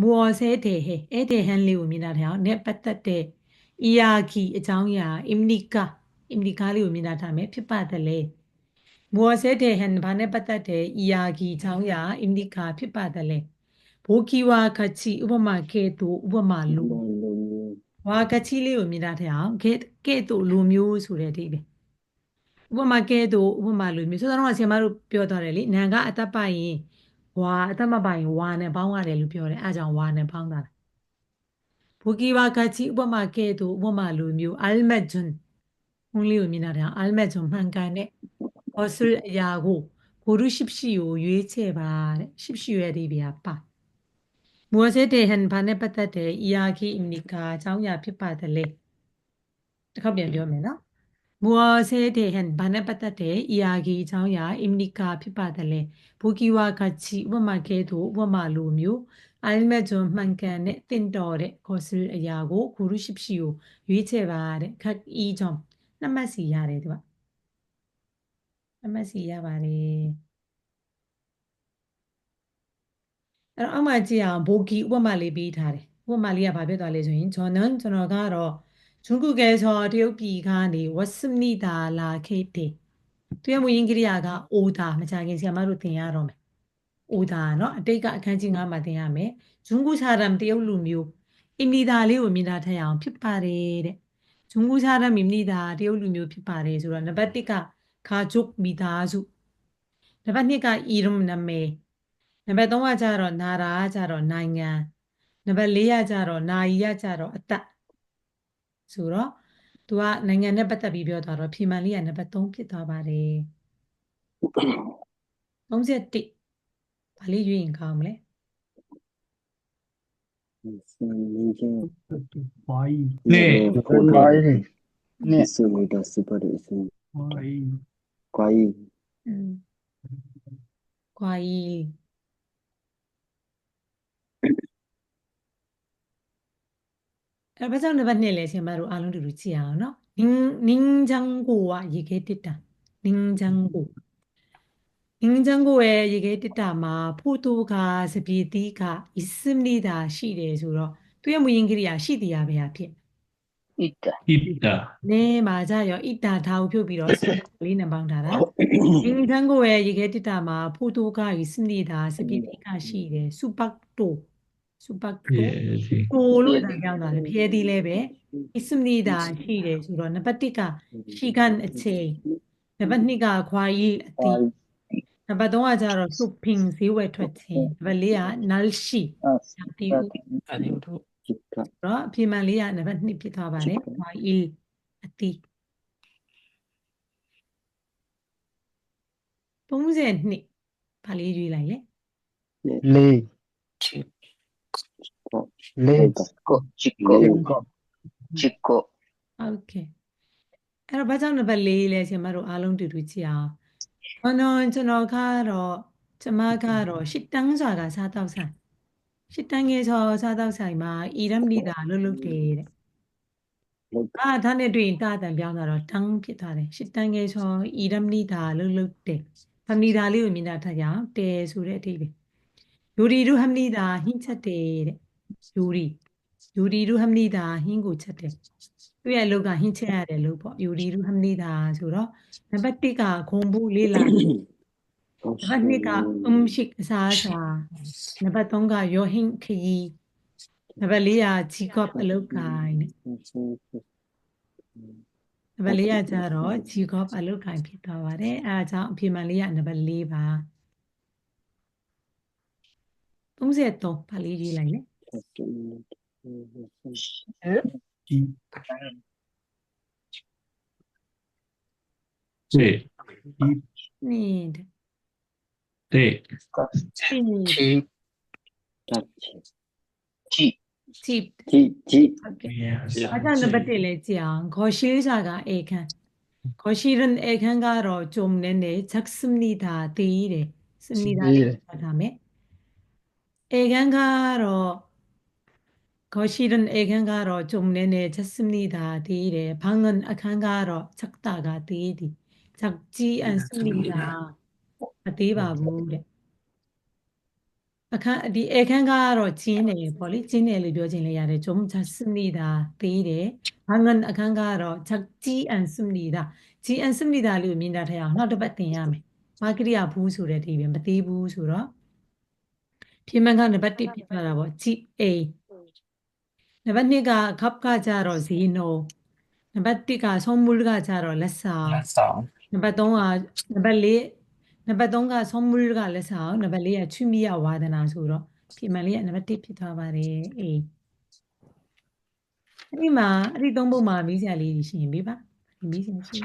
မူော်ဆဲတဲ့ဟဲအဲ့တဲ့ဟန်လေးကိုမြင်တာထားအောင်နဲ့ပတ်သက်တဲ့ ERG အကြောင်းအရာ imnika imnika လေးကိုမြင်တာထားမယ်ဖြစ်ပါတယ်လေမူော်ဆဲတဲ့ဟန်ဘာနဲ့ပတ်သက်တဲ့ ERG အကြောင်းအရာ imnika ဖြစ်ပါတယ်လေဘိုကီဝါခချီဥပမာကဲ့သို့ဥပမာလိုလိုမျိုးဝါကချီလေးကိုမြင်တာထားအောင်ကဲ့ကဲ့သို့လိုမျိုးဆိုတဲ့အဓိပ္ပာယ်ဥပမာကဲ့သို့ဥပမာလိုမျိုးဆိုတော့ဆရာမတို့ပြောသွားတယ်လေနံကအသက်ပိုင်ရင် ဝါအသက်မပိုင်ရင်ဝါနဲ့ပေါင်းရတယ်လို့ပြောတယ်အဲအကြောင်းဝါနဲ့ပေါင်းတာဘူကီဝါကချီဥပမာကဲ့သို့ဥပမာလိုမျိုးအလ်မက်ဂျွန်ဟွန်းလေးကိုမြင်တာထားအောင်အလ်မက်ဂျွန်မှန်ကန်တဲ့ဟောဆူအရာကိုကိုရုရှိပရှိကိုရွေးချယ်ပါတဲ့ရှိပရှိရဲ့အဓိပ္ပာယ်ပါမူဝဆေတေဟန်ဘာနဲ့ပတ်သက်တဲ့ ERK အင်ဒီကာအကြောင်းအရာဖြစ်ပါတယ်လေတစ်ခေါက်ပြန်ပြောမယ်နော် မူဝဆေတေဟန်ဘာနဲ့ပတ်သက်တဲ့ ERK အကြောင်းအရာအင်ဒီကာဖြစ်ပါတယ်လေဘူကီဝါကချီဥပမာကဲသို့ဥပမာလိုမျိုးအိုင်မက်ဂျွန်မှန်ကန်တဲ့တင့်တော်တဲ့ခေါ်ဆူအရာကိုကိုရုရှိပရှိကိုရွေးချယ်ပါတဲ့ခက်အီကြောင့်နှစ်မှတ်စီရတယ်သူကနှစ်မှတ်စီရပါတယ်အဲ့တော့အောက်မှာကြည့်အောင်ဘိုဂီဥပမာလေးပေးထားတယ်ဥပမာလေးကဘာဖြစ်သွားလဲဆိုရင်ကျွန်တော်ကျွန်တော်ကတော့ဂျွန်ကူကဲဆိုတ 중국에서 대우비가니 왔습니 다. 라 케이 티. 뒤에 뭐 인기리아가 오 다. 맞아 요. 시아마로 된야 로. 오 다. 너 아테가 아칸지 9마 된야 메. 중국 사람 대우 루묘 입니 다. 리고 민다 타양 ဖြစ်ပါတယ် 대. 중국 사람 입니 다. 대우 루묘 ဖြစ်ပါတယ် ဆိုတော့ နံပါတ်1ကခါဂျုတ်မိသားစုနံပါတ်2ကအီရမ်နမေနံပါတ်3ကကြတော့နာရာကြတော့နိုင်ငံနံပါတ်4ကကြတော့နာယီကကြတော့အသက် ဆိုတော့သူကနိုင်ငံနဲ့ပတ်သက်ပြီးပြောသွားတော့ဖြေမှန်လေးကနံပါတ်3ဖြစ်သွားပါတယ်31ဘာလေးရွေးရင်ကောင်းမလဲစံနေချင်းဝိုင်းနဲ့ကိုယ်ဝိုင်းနဲ့နဲ့စမီဒစပဒစင်ဝိုင်းကွာရီอืมကွာကြီး အဲ့ဘာကြောင့်နံပါတ်2လဲဆင်မတို့အားလုံးတူတူကြည့်အောင်နော်နင်းနင်းချန်ကိုကရေခဲတစ်တာနင်းချန်ကိုနင်းချန်ကိုရဲ့ရေခဲတစ်တာမှာဖို့တူကစပြေတီးကအစ္စမနီတာရှိတယ်ဆိုတော့သူရဲ့မူရင်းကိရိယာရှိတရားပဲအဖြစ်ဣတဣတာနေမှာကြရောဣတာထားကိုဖြုတ်ပြီးတော့စလေးနဲ့ပေါင်းထားတာနင်းချန်ကိုရဲ့ရေခဲတစ်တာမှာဖို့တူကစ္စမနီတာစပြေတီးကရှိတယ်စူပတ်တို super cool ကိုလို့အတန်ရောက်လာတယ်ဖျဲသည်လည်းပဲ ismnida ရှိတယ်ဆိုတော့နံပါတ်1က shigan အချိန်နံပါတ်2ကခွာရီအတိနံပါတ်3ကကျတော့ suping ဈေးဝယ်ထွက်ခြင်းနံပါတ်4က nalshi သတိဟုအဲဒီတို့တော့အပြည့်မှန်လေးကနံပါတ်2ဖြစ်သွားပါတယ်ခွာရီအတိ32ဘာလေးရွေးလိုက်လဲ4 Chico. Chico. Chico. Okay. အဲ့တော့ဘာကြောင့်နံပါတ်၄လဲရှင်မတို့အားလုံးတူတူကြည့်အောင်။ကျွန်တော်ကျွန်တော်ကတော့ကျွန်မကတော့ရှစ်တန်းစာကစားတော့ဆိုင်။ရှစ်တန်းငယ်ဆိုစားတော့ဆိုင်မှာအီရမ်လီတာလှုပ်လှုပ်တယ်တဲ့။အာဒါနဲ့တွေ့ရင်တာတန်ပြောင်းတာတော့တန်းဖြစ်သွားတယ်။ရှစ်တန်းငယ်ဆိုအီရမ်လီတာလှုပ်လှုပ်တယ်။ဖမီဒါလေးကိုမြင်တာထားကြအောင်။တဲဆိုတဲ့အထိပ္ပယ်။ ရီဒူဟမ်လီတာဟင်းချက်တယ်တဲ့ယူရီယူရီဒူဟမ်လီတာဟင်းကိုချက်တယ်သူ့ရဲ့အလုပ်ကဟင်းချက်ရတယ်လို့ပေါ့ယူရီရူဟမ်နီတာဆိုတော့နံပါတ်1ကဂုံဘူးလေးလာနံပါတ်2ကအုံရှိအစားအစာနံပါတ်3ကယောဟင်းခရီနံပါတ်4ကဂျီကော့အလုပ်ကိုင်းတဲ့နံပါတ်4ကကြတော့ဂျီကော့အလုပ်ကိုင်းဖြစ်သွားပါတယ်အဲဒါကြောင့်အဖြေမှန်လေးကနံပါတ်4ပါ 33ပါလေးရေးလိုက်လေဒီစေဒီနေ့တဲ့တေချီချစ်ချစ်ချီជីជីဟုတ်ကဲ့ရအားကြောင့်နံပါတ်1လဲကြည့်အောင်ဂေါ်ရှိစာကအေခန်းဂေါ်ရှိရန်အေခန်းကတော့ဂျုံနေနေချက်စမနီတာတီးတယ်စမနီတာလေးပတ်ထားမယ် အေခန်းကတော့ဂေါ်ရှိရန်အေခန်းကတော့ဂျုံနေနေချက်စမနီတာတီးတယ်ဘာငန်အခန်းကတော့ချက်တာကတီးတယ်ချက်ကြီးအန်စမနီတာမသေးပါဘူးတဲ့ အခန်းဒီဧခန်းကားကတော့ကျင်းတယ်ပေါ့လေကျင်းတယ်လို့ပြောခြင်းလည်းရတယ်좀잤습니다သေးတယ်ဘာငန်အခန်းကားကတော့ချက်ကြီးအန်습니다ကြီးအန်습니다လို့မြင်တာထက်အောင်နောက်တစ်ပတ်သင်ရမယ်ဘာကရိယာဘူးဆိုတဲ့အဓိပ္ပာယ်မသေးဘူးဆိုတော့ ပြင်မှန်ကနံပါတ်1ပြထားတာပေါ့ကြီးအိနံပါတ်2ကခပ်ကကြတော့ဇီနိုနံပါတ်1ကဆုံးမူလကကြတော့လက်ဆောင်လက်ဆောင်နံပါတ်3ကနံပါတ်4နံပါတ်3ကဆုံးမူလကလက်ဆောင်နံပါတ်4ကချွမိယဝါဒနာဆိုတော့ပြင်မှန်လေးကနံပါတ်1ဖြစ်သွားပါတယ်အေးအဲ့ဒီမှာအဲ့ဒီသုံးပုဒ်မှာမီးစရာလေးရှိရင်ပြပါမီးစရာရှိ